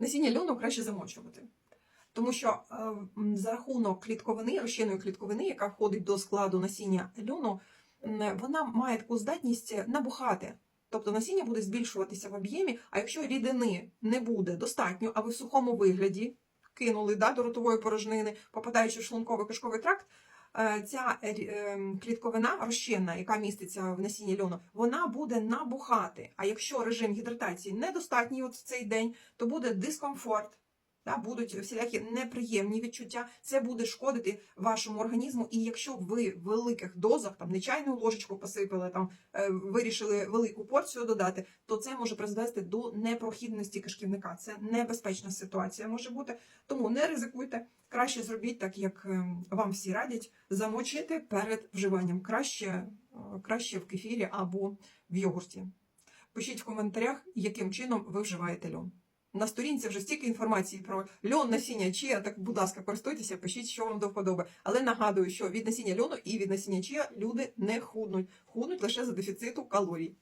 Насіння льону краще замочувати. Тому що е, за рахунок клітковини, розчинної клітковини, яка входить до складу насіння льону, вона має таку здатність набухати. Тобто насіння буде збільшуватися в об'ємі, а якщо рідини не буде достатньо, а ви в сухому вигляді кинули да, до ротової порожнини, попадаючи в шлунковий кишковий тракт, ця е, е, клітковина розчинна, яка міститься в насінні льону, вона буде набухати. А якщо режим гідратації недостатній от в цей день, то буде дискомфорт. Да, будуть всілякі неприємні відчуття, це буде шкодити вашому організму. І якщо ви в великих дозах, там не чайну ложечку посипали, там е, вирішили велику порцію додати, то це може призвести до непрохідності кишківника. Це небезпечна ситуація може бути. Тому не ризикуйте. Краще зробіть так, як ем, вам всі радять, замочити перед вживанням. Краще, е, краще в кефірі або в йогурті. Пишіть в коментарях, яким чином ви вживаєте льон. На сторінці вже стільки інформації про льон, насіння чия, так, будь ласка, користуйтеся, пишіть, що вам до вподоби. Але нагадую, що від насіння льону і від насіння чия люди не худнуть. Худнуть лише за дефіциту калорій.